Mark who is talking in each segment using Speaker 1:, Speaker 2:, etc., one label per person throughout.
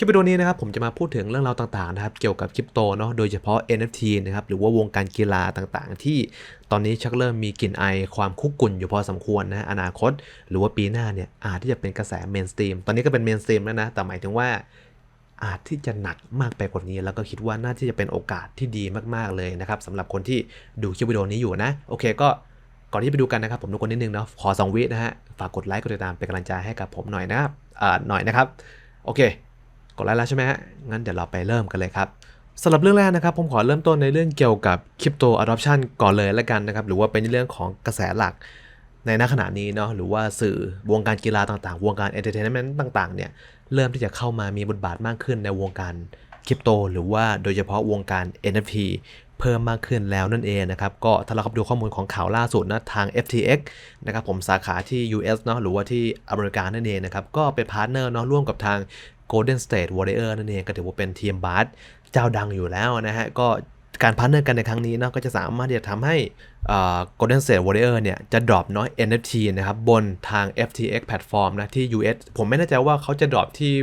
Speaker 1: คลิปวิดีโอนี้นะครับผมจะมาพูดถึงเรื่องราวต่างๆนะครับเกี่ยวกับคริปโตเนาะโดยเฉพาะ NFT นะครับหรือว่าวงการกีฬาต่างๆ ที่ตอนนี้ชักเริ่มมีกลิ่นไอความคุกกุ่นอยู่พอสมควรนะอนาคต หรือว่าปีหน้าเนี่ยอาจที่จะเป็นกระแสเมนสตรีมตอนนี้ก็เป็นเมนสตรีมแล้วนะแต่หมายถึงว่าอาจที่จะหนักมากไปกว่านี้ แล้วก็คิดว่าน่าที่จะเป็นโอกาสที่ดีมากๆเลยนะครับสำหรับคนที่ดูคลิปวิดีโอนี้อยู่นะโอเคก็ก่อนที่ไปดูกันนะครับผมทุกคนนิดนึงเนาะขอสองวินะฮะฝากกดไลค์กดติดตามเป็นกำลังใจให้กับผมหน่อยนะครับอ่าหน่อยนะครับโอเค กดไลค์แล้วใช่ไหมฮะงั้นเดี๋ยวเราไปเริ่มกันเลยครับสำหรับเรื่องแรกนะครับผมขอเริ่มต้นในเรื่องเกี่ยวกับคริปโตอะดอปชันก่อนเลยแล้วกันนะครับ หรือว่าเป็นเรื่องของกระแสหลักในณขณะนี้เนาะหรือว่าสื่อวงการกีฬาต่างๆ วงการเอนเตอร์เทนเมนต์ต่างๆเนี่ยเริ่มที่จะเข้ามามีบทบาทมากขึ้นในวงการคริปโต หรือว่าโดยเฉพาะวงการ NFT เพิ่มมากขึ้นแล้วนั่นเองนะครับ ก็ถ้าเราข้าไปดูข้อมูลของข่าวล่าสุดนะทาง FTX นะครับผมสาขาที่ US เนาะหรือว่าที่อเมริกานั่นเองนะครับ ก็เป็นพาร์ทเนอร์เนาะร่วมกับทาง Golden State Warrior นั่นเองก็ถือว่าเป็นทีมบาสเจ้าดังอยู่แล้วนะฮะ ก็การพันเนอร์กันในครั้งนี้เนาะก็จะสามารถที่จะทำให้อ่า Golden State Warrior เนี่ยจะดรอปน้อย NFT นะครับ บนทาง FTX แพลตฟอร์มนะที่ US ผมไม่แน่ใจว่าเขาจะดรอปที่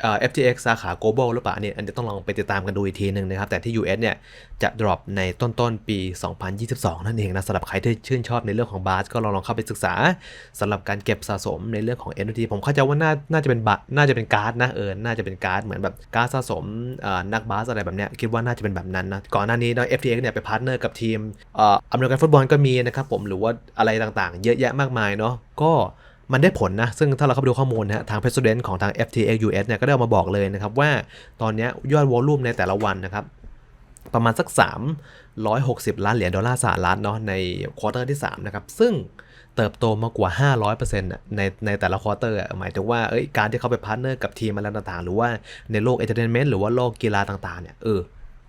Speaker 1: เอ่อ FTX สาขา global หรือเปล่าเนี่ยอันนี้ต้องลองไปติดตามกันดูอีกทีหนึ่งนะครับ แต่ที่ US เนี่ย จะ drop ในต้นต้นปี 2022 นั่นเองนะสำหรับใครที่ชื่นชอบในเรื่องของบาสก็ลองลองเข้าไปศึกษาสำหรับการเก็บสะสมในเรื่องของ NFT ผมเข้าใจว่าน่าน่าจะเป็นบัตรน่าจะเป็นการ์ดนะเออน่าจะเป็นการ์ดเหมือนแบบการ์ดสะสมนักบาสอะไรแบบเนี้ยคิดว่าน่าจะเป็นแบบนั้นนะก่อนหน้านี้เนาะ FTX เนี่ยไปพาร์ทเนอร์กับทีมอเมริกันฟุตบอลก็มีนะครับผมหรือว่าอะไรต่างๆ เยอะแยะมากมายเนาะก็ มันได้ผลนะ ซึ่งถ้าเราเข้าไปดูข้อมูลนะทาง President ของทาง FTX US เนี่ยก็ได้ออกมาบอกเลยนะครับว่าตอนนี้ยอดวอลลุ่มในแต่ละวันนะครับประมาณสัก 360 ล้านเหรียญดอลลาร์สหรัฐเนาะในควอเตอร์ที่ 3 นะครับ ซึ่งเติบโตมากกว่า 500%น่ะในในแต่ละควอเตอร์หมายถึงว่าเอ้ยการที่เขาไปพาร์ทเนอร์กับทีมอะไรต่างๆ หรือว่าในโลกเอนเตอร์เทนเมนต์หรือว่าโลกกีฬาต่างๆเนี่ยเออ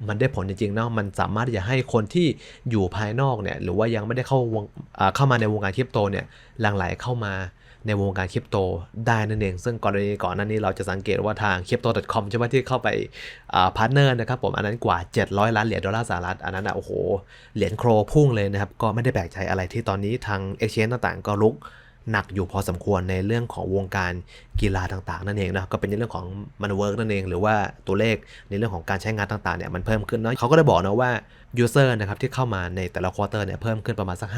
Speaker 1: มันได้ผลจริงๆเนาะมันสามารถที่จะให้คนที่อยู่ภายนอกเนี่ยหรือว่ายังไม่ได้เข้าวงอ่าเข้ามาในวงการคริปโตเนี่ยหลั่งไหลเข้ามา ในวงการคริปโตได้นั่นเอง ซึ่งกรณีก่อนหน้านี้เราจะสังเกตว่าทาง crypto.com ใช่ไหมที่เข้าไปพาร์ทเนอร์นะครับผม อันนั้นกว่า 700 ล้านเหรียญดอลลาร์สหรัฐ อันนั้นอะโอ้โห เหรียญโครพุ่งเลยนะครับ ก็ไม่ได้แปลกใจอะไรที่ตอนนี้ทาง exchange ต่างๆ ก็ลุก หนักอยู่พอสมควรในเรื่องของวงการกีฬาต่างๆ นั่นเองนะก็เป็นในเรื่องของมันเวิร์กนั่นเอง หรือว่าตัวเลขในเรื่องของการใช้งานต่างๆเนี่ยมันเพิ่มขึ้นเนาะเขาก็ได้บอกนะว่ายูเซอร์นะครับที่เข้ามาในแต่ละควอเตอร์เนี่ยเพิ่มขึ้นประมาณสัก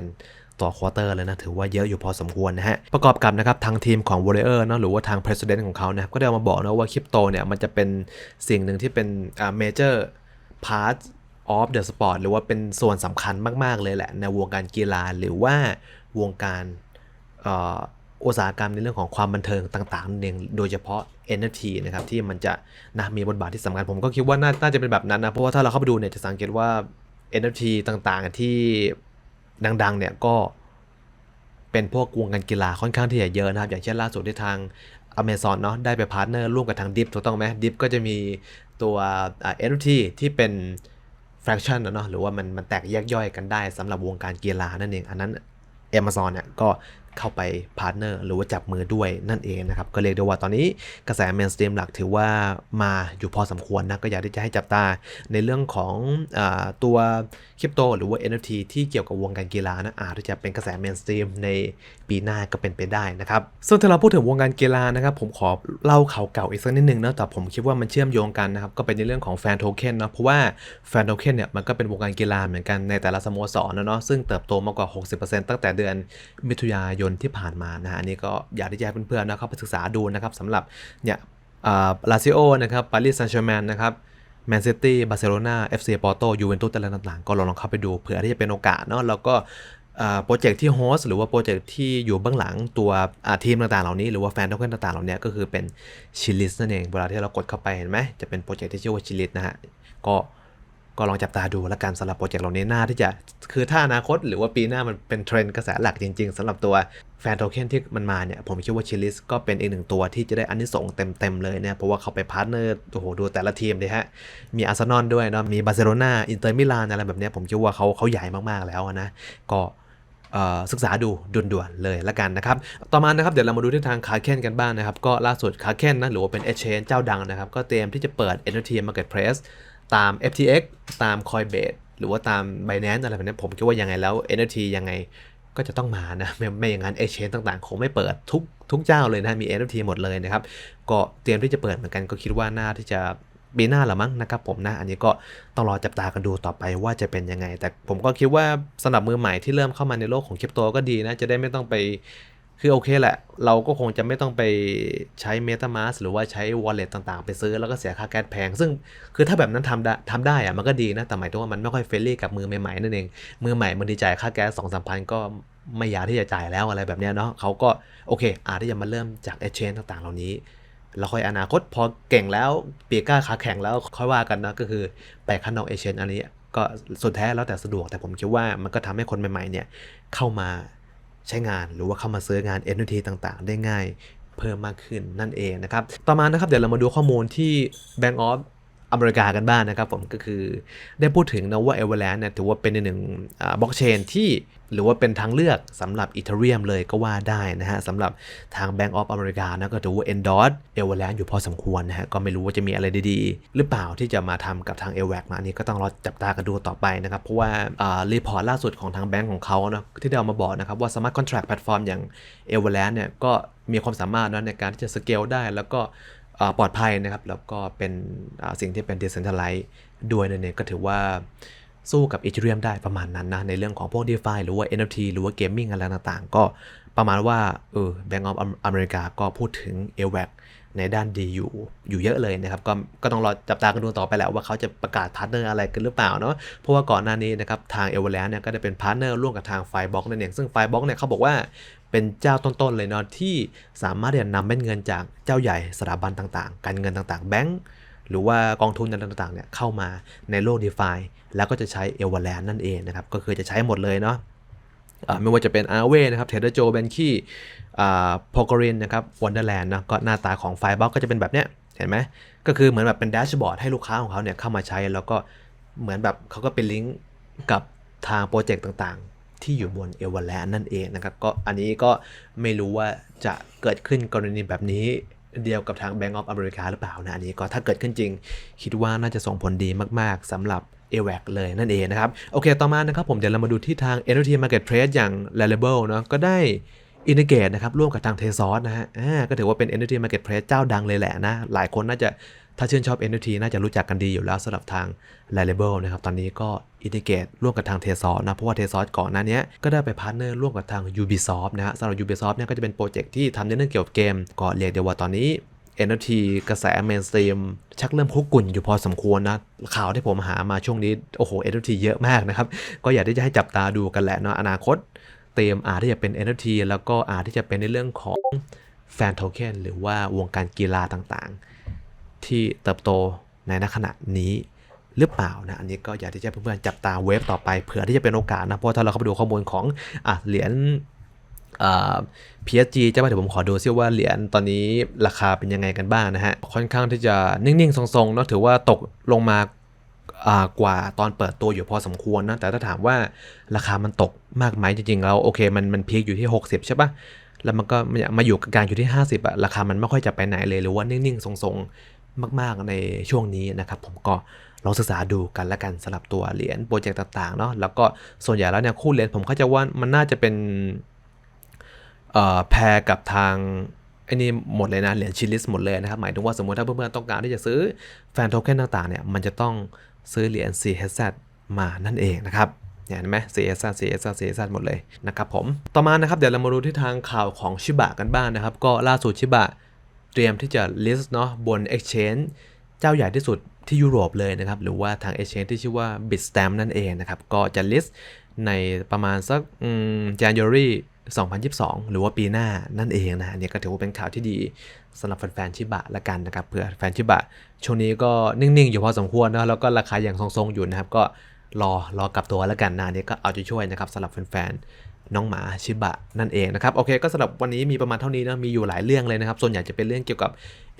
Speaker 1: 50%ต่อควอเตอร์เลยนะ ถือว่าเยอะอยู่พอสมควรนะฮะ ประกอบกับนะครับ ทางทีมของ Warrior เนาะหรือว่าทาง President ของเขานะครับก็ได้ออกมาบอกนะว่าคริปโตเนี่ย มันจะเป็นสิ่งหนึ่งที่เป็นอ่า major part of the sport หรือว่าเป็นส่วนสำคัญมาก ๆ เลยแหละ ในวงการกีฬาหรือว่าวงการ อุตสาหกรรมในเรื่องของความบันเทิงต่างๆนั่นเองโดยเฉพาะ NFT นะครับที่มันจะนะมีบทบาทที่สำคัญผมก็คิดว่าน่านาจะเป็นแบบนั้นนะ เพราะว่าถ้าเราเข้าไปดูเนี่ยจะสังเกตว่า NFT ต่างๆที่ดังๆเนี่ยก็เป็นพวกวงการกีฬาค่อนข้างที่จะเยอะนะครับ อย่างเช่นล่าสุดที่ทาง Amazon เนาะได้ไปพาร์ทเนอร์ร่วมกับทาง Dip ถูกต้องไหม Dip ก็จะมีตัวอ่า NFT ที่เป็น fraction นะเนาะหรือว่ามันมันแตกแยกย่อยกันได้สำหรับวงการกีฬานั่นเอง อันนั้น Amazon เนี่ยก็ เข้าไปพาร์ทเนอร์หรือว่าจับมือด้วยนั่นเองนะครับ ก็เรียกได้ว่าตอนนี้กระแสเมนสตรีมหลักถือว่ามาอยู่พอสมควรนะ ก็อยากที่จะให้จับตาในเรื่องของอตัวคริปโตหรือว่า NFT ที่เกี่ยวกับวงการกีฬานะอาจจะเป็นกระแสเมนสตรีมในปีหน้าก็เป็นไปได้นะครับส่วนถ้าเราพูดถึงวงการกีฬานะครับ ผมขอเล่าข่าวเก่าอีกสักนิดนึงนะแต่ผมคิดว่ามันเชื่อมโยงกันนะครับก็เป็นในเรื่องของแฟนโทเค็นนะเพราะว่าแฟนโทเค็นเนี่ยมันก็เป็นวงการกีฬาเหมือนกันในแต่ละสโมสรนะเนาะซึ่งเติบโตมากกว่า 60%ตั้งแต่เดือนมิถุนายนที่ผ่านมานะฮะอันนี้ก็อยากที่จะให้เพื่อนๆนะเข้าไปศึกษาดูนะครับสำหรับเนี่ยลาซิโอนะครับปารีสแซงต์แชร์แมงนะครับแมนซิตี้บาร์เซโลนาเอฟซีปอร์โตยูเวนตุสอะไรต่างๆ ก็ลองลองเข้าไปดูเผื่อที่จะเป็นโอกาสเนาะแล้วก็โปรเจกต์ที่โฮสต์หรือว่าโปรเจกต์ที่อยู่เบื้องหลังตัวทีมต่างๆ เหล่านี้ หรือว่าแฟนโทเค็นต่างๆ เหล่านี้ก็คือเป็นชิลิสนั่นเอง เวลาที่เรากดเข้าไปเห็นไหมจะเป็นโปรเจกต์ที่ชื่อว่าชิลิสนะฮะก็ ก็ลองจับตาดูแล้วกันสำหรับโปรเจกต์เหล่านี้หน่าที่จะคือถ้าอนาคต หรือว่าปีหน้ามันเป็นเทรนด์กระแสหลักจริง ๆสำหรับตัวแฟนโทเค็นที่มันมาเนี่ย ผมคิดว่าชิลิสก็เป็นอีกหนึ่งตัวที่จะได้อันนี้ส่งส์เต็ม ๆ เลยเนี่ย เพราะว่าเขาไปพาร์ทเนอร์โอ้โหดูแต่ละทีมเลยฮะ มีอาร์เซนอลด้วยเนาะมีบาร์เซโลนาอินเตอร์มิลานอะไรแบบเนี้ยผมคิดว่าเขาเขาใหญ่มากๆแล้วนะก็ศึกษาดูด่วนๆเลยละกันนะครับ ต่อมานะครับเดี๋ยวเรามาดูที่ทางคาเคนกันบ้างนะครับ ก็ล่าสุดคาเคนนะหรือว่าเป็น Exchange เจ้าดังนะครับ ก็เตรียมที่จะเปิด NFT Marketplace ตาม FTX ตาม Coinbase หรือว่าตาม Binance อะไรแบบนี้ผมคิดว่ายังไงแล้ว NFT ยังไงก็จะต้องมานะ ไม่ไม่อย่างนั้น exchange ต่างๆ คงไม่เปิดทุกทุกเจ้าเลยนะ มี NFT หมดเลยนะครับ ก็เตรียมที่จะเปิดเหมือนกันก็คิดว่าน่าที่จะปีหน้าละมั้งนะครับผมนะ อันนี้ก็ต้องรอจับตากันดูต่อไปว่าจะเป็นยังไง แต่ผมก็คิดว่าสำหรับมือใหม่ที่เริ่มเข้ามาในโลกของคริปโตก็ดีนะ จะได้ไม่ต้องไป คือโอเคแหละ เราก็คงจะไม่ต้องไปใช้ MetaMask หรือว่าใช้ Wallet ต่างๆ ไปซื้อแล้วก็เสียค่าแก๊สแพง ซึ่งคือถ้าแบบนั้นทำได้ทำได้อะมันก็ดีนะ แต่หมายถึงว่ามันไม่ค่อยเฟรนลี่กับมือใหม่ๆนั่นเอง มือใหม่บางทีจ่ายค่าแก๊สสองสามพันก็ไม่อยากที่จะจ่ายแล้วอะไรแบบเนี้ยเนาะเขาก็โอเค อาจที่จะมาเริ่มจาก Exchange ต่างๆ เหล่านี้แล้วค่อยอนาคตพอเก่งแล้วปีกล้าขาแข็งแล้วค่อยว่ากันนะก็คือไปข้างนอก Exchange อันนี้ก็สุดแท้แล้วแต่สะดวกแต่ผมคิดว่ามันก็ทำให้คนใหม่ๆเนี่ยเข้ามา ใช้งานหรือว่าเข้ามาซื้องาน NFT ต่างๆ ได้ง่ายเพิ่มมากขึ้นนั่นเองนะครับ ต่อมานะครับเดี๋ยวเรามาดูข้อมูลที่ Bank of อเมริกากันบ้างนะครับผมก็คือได้พูดถึงนะว่า Everland เนี่ยถือว่าเป็นหนึ่งบล็อกเชนที่หรือว่าเป็นทางเลือกสำหรับ Ethereum เลยก็ว่าได้นะฮะสำหรับทาง Bank of อเมริกานะก็ถือว่า endorse Everland อยู่พอสมควรนะฮะก็ไม่รู้ว่าจะมีอะไรดีๆ หรือเปล่าที่จะมาทำกับทาง e v a c มาอันนี้ก็ต้องรอจับตากันดูต่อไปนะครับเพราะว่ารีพอร์ตล่าสุดของทางแบงก์ของเขาเนาะที่ได้เอามาบอกนะครับว่า Smart Contract Platform อย่าง Everland เนี่ยก็มีความสามารถนะในการที่จะสเกลได้แล้วก็ ปลอดภัยนะครับ แล้วก็เป็นสิ่งที่เป็น decentralized ด้วยนั่นเองก็ถือว่าสู้กับ Ethereum ได้ประมาณนั้นนะ ในเรื่องของพวก DeFi หรือว่า NFT หรือว่า Gaming อะไรต่างๆ ก็ประมาณว่าเออ Bank of America ก็พูดถึง a v a c ในด้านดีอยู่อยู่เยอะเลยนะครับ ก็ก็ต้องรอจับตากันดูต่อไปแหละว่าเขาจะประกาศพาร์ทเนอร์อะไรกันหรือเปล่าเนาะเพราะว่าก่อนหน้านี้นะครับ ทาง e v e r l a n d เนี่ยก็ได้เป็นพาร์ทเนอร์ร่วมกับทาง Firebox นั่นเองซึ่ง Firebox เนี่ยเขาบอกว่า เป็นเจ้าต้นๆเลยเนาะที่สามารถที่จะนำเม็ดเงินจากเจ้าใหญ่สถาบันต่างๆ การเงินต่างๆ แบงก์หรือว่ากองทุนต่างๆเนี่ยเข้ามาในโลก d e f าแล้วก็จะใช้ e v e r l a n d นั่นเองนะครับ ก็คือจะใช้หมดเลยเนาะไม่ว่าจะเป็น a r w a y นะครับ Trader Joe b a n k y พอกรินนะครับวันเดอร์แลนด์นะก็หน้าตาของไฟบ็อกก็จะเป็นแบบเนี้ยเห็นไหมก็คือเหมือนแบบเป็นแดชบอร์ดให้ลูกค้าของเขาเนี่ยเข้ามาใช้แล้วก็เหมือนแบบเขาก็เป็นลิงก์กับทางโปรเจกต์ต่างๆ ที่อยู่บนเอเวอร์แลนด์นั่นเองนะครับก็อันนี้ก็ไม่รู้ว่าจะเกิดขึ้นกรณีแบบนี้เดียวกับทาง Bank of America หรือเปล่านะอันนี้ก็ถ้าเกิดขึ้นจริง คิดว่าน่าจะส่งผลดีมากๆสำหรับ a w a c เลยนั่นเองนะครับ โอเค ต่อมานะครับผมเดี๋ยวเรามาดูที่ทาง NFT Marketplace อย่าง l a l a b l e เนาะก็ได้อินทิเกตนะครับร่วมกับทางเทซอสนะฮะก็ถือว่าเป็น NFT Marketplace เจ้าดังเลยแหละนะ หลายคนน่าจะ ถ้าชื่นชอบ NFT น่าจะรู้จักกันดีอยู่แล้วสำหรับทาง l a l a b l e นะครับ ตอนนี้ก็อินทิเกตร่วมกับทางเทซอสนะ เพราะว่าเทซอสก่อนหน้านี้ก็ได้ไปพาร์ทเนอร์ร่วมกับทาง Ubisoft นะฮะสำหรับ Ubisoft เนี่ยก็จะเป็นโปรเจกต์ที่ทำในเรื่องเกี่ยวกับเกม ก็เรียกได้ว่าตอนนี้ NFT กระแสเมนสตรีมชักเริ่มคุกกุ่นอยู่พอสมควรนะ ข่าวที่ผมหามาช่วงนี้ โอ้โห NFT เยอะมากนะครับ ก็อยากที่จะให้จับตาดูกันแหละเนาะอนาคตเตรียมอาจที่จะเป็น NFT แล้วก็อาจที่จะเป็นในเรื่องของแฟนโทเค็นหรือว่าวงการกีฬาต่างๆ ที่เติบโตในณขณะนี้หรือเปล่านะ อันนี้ก็อยากที่จะเพื่อนๆจับตาเวฟต่อไปเผื่อที่จะเป็นโอกาสนะ เพราะถ้าเราเข้าไปดูข้อมูลของอะเหรียญอ่า PSG จะมาเดี๋ยวผมขอดูซิว่าเหรียญตอนนี้ราคาเป็นยังไงกันบ้างนะฮะ ค่อนข้างที่จะนิ่งๆ ทรงๆเนาะถือว่าตกลงมากว่าตอนเปิดตัวอยู่พอสมควรนะ แต่ถ้าถามว่าราคามันตกมากไหมจริงๆแล้วโอเคมันมันพีคอยู่ที่ 60 ใช่ปะแล้วมันก็มาอยู่กลางอยู่ที่ 50อะราคามันไม่ค่อยจะไปไหนเลยหรือว่านิ่งๆ ทรงๆ มากๆในช่วงนี้นะครับ ผมก็ลองศึกษาดูกันละกันสำหรับตัวเหรียญโปรเจกต์ต่างๆเนาะแล้วก็ส่วนใหญ่แล้วเนี่ยคู่เหรียญผมเข้าใจว่ามันน่าจะเป็นแพรกับทางไอ้นี่หมดเลยนะเหรียญชิลิสหมดเลยนะครับ หมายถึงว่าสมมติถ้าเพื่อนๆต้องการที่จะซื้อแฟนโทเค็นต่างๆเนี่ยมันจะต้องซื้อเหรียญ CHZ มานั่นเองนะครับเห็นไหม CHZ CHZ CHZ หมดเลยนะครับผม ต่อมานะครับเดี๋ยวเรามาดูที่ทางข่าวของชิบะกันบ้างนะครับ ก็ล่าสุดชิบะ เตรียมที่จะ list เนาะบน exchange เจ้าใหญ่ที่สุดที่ยุโรปเลยนะครับ หรือว่าทาง exchange ที่ชื่อว่า Bitstamp นั่นเองนะครับ ก็จะ list ในประมาณสัก January 2022 หรือว่าปีหน้านั่นเองนะอันนี้ก็ถือว่าเป็นข่าวที่ดีสำหรับแฟนๆชิบะละกันนะครับเผื่อแฟนชิบะ ช่วงนี้ก็นิ่ง ๆ อยู่พอสมควรนะแล้วก็ราคาอย่างทรง ๆ อยู่นะครับ ก็รอรอกลับตัวแล้วกันนะนี้ก็เอาใจช่วยนะครับสำหรับแฟนๆ น้องหมาชิบะนั่นเองนะครับโอเคก็สำหรับวันนี้มีประมาณเท่านี้นะมีอยู่หลายเรื่องเลยนะครับ ส่วนใหญ่จะเป็นเรื่องเกี่ยวกับ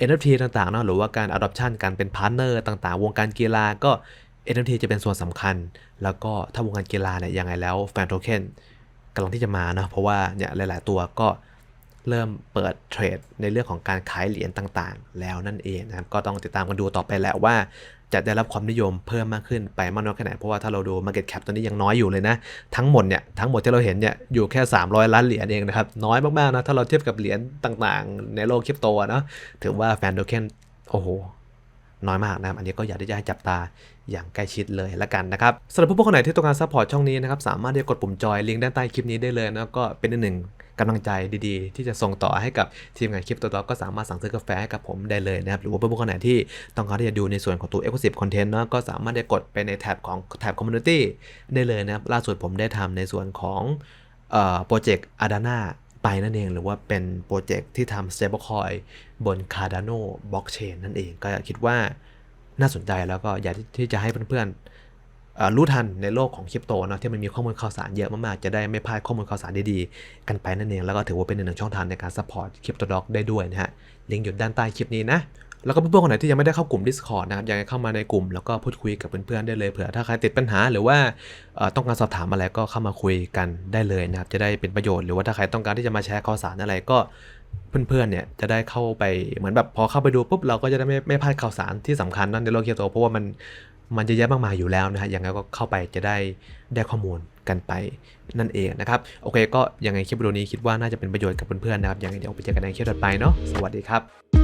Speaker 1: NFT ต่างๆเนาะหรือว่าการ adoption การเป็นพาร์ทเนอร์ต่างๆ วงการกีฬาก็ NFT จะเป็นส่วนสำคัญ แล้วก็ถ้าวงการกีฬาเนี่ยยังไงแล้วแฟนโทเค็นกำลังที่จะมานะเพราะว่าเนี่ยหลาย ๆ ตัวก็เริ่มเปิดเทรดในเรื่องของการขายเหรียญต่างๆ แล้วนั่นเองนะครับก็ต้องติดตามกันดูต่อไปแหละว่า จะได้รับความนิยมเพิ่มมากขึ้นไปมากน้อยแค่ไหน เพราะว่าถ้าเราดู Market Cap ตอนนี้ยังน้อยอยู่เลยนะ ทั้งหมดเนี่ยทั้งหมดที่เราเห็นเนี่ยอยู่แค่ 300 ล้านเหรียญเองนะครับ น้อยมากๆนะถ้าเราเทียบกับเหรียญต่างๆ ในโลกคริปโตนะถือว่าแฟนโดเคนโอ้โหน้อยมากนะครับ อันนี้ก็อยากที่จะให้จับตาอย่างใกล้ชิดเลยละกันนะครับสำหรับผู้คนไหนที่ต้องการซัพพอร์ตช่องนี้นะครับ สามารถที่จะกดปุ่มจอยลิงก์ด้านใต้คลิปนี้ได้เลยนะก็เป็นอีกหนึ่ง กำลังใจดีๆ ที่จะส่งต่อให้กับทีมงานคลิปตัวต่อก็สามารถสั่งซื้อกาแฟให้กับผมได้เลยนะครับ หรือว่าผู้คนไหนที่ต้องการที่จะดูในส่วนของตัว Exclusive Content เนาะก็สามารถได้กดไปในแท็บของแท็บ Community ได้เลยนะครับ ล่าสุดผมได้ทำในส่วนของโปรเจกต์ Adana ไปนั่นเองหรือว่าเป็นโปรเจกต์ที่ทำ stablecoin บน Cardano blockchain นั่นเองก็คิดว่าน่าสนใจแล้วก็อยากที่จะให้เพื่อนๆ รู้ทันในโลกของคริปโตนะที่มันมีข้อมูลข่าวสารเยอะมากๆ จะได้ไม่พลาดข้อมูลข่าวสารดีๆ กันไปนั่นเอง แล้วก็ถือว่าเป็นหนึ่งช่องทางในการซัพพอร์ตคริปโตด็อกได้ด้วยนะฮะลิงก์อยู่ด้านใต้คลิปนี้นะแล้วก็เพื่อนๆคนไหนที่ยังไม่ได้เข้ากลุ่ม Discord นะครับอยากให้เข้ามาในกลุ่มแล้วก็พูดคุยกับเพื่อนๆได้เลยเผื่อถ้าใครติดปัญหา หรือว่าต้องการสอบถามอะไรก็เข้ามาคุยกันได้เลยนะครับจะได้เป็นประโยชน์หรือว่าถ้าใครต้องการที่จะมาแชร์ข่าวสารอะไรก็เพื่อนๆเนี่ยจะได้เข้าไปเหมือนแบบพอเข้าไปดูปุ๊บเราก็จะได้ไม่ไม่พลาดข่าวสารที่สำคัญนั่นในโลกคริปโตเพราะว่ามัน มันเยอะแยะมากมายอยู่แล้วนะฮะยังไงก็เข้าไปจะได้ได้ข้อมูลกันไปนั่นเองนะครับ โอเค ก็ยังไงคลิปวิดีโอนี้คิดว่าน่าจะเป็นประโยชน์กับเพื่อนๆนะครับยังไงเดี๋ยวไปเจอกันในคลิปถัดไปเนาะสวัสดีครับ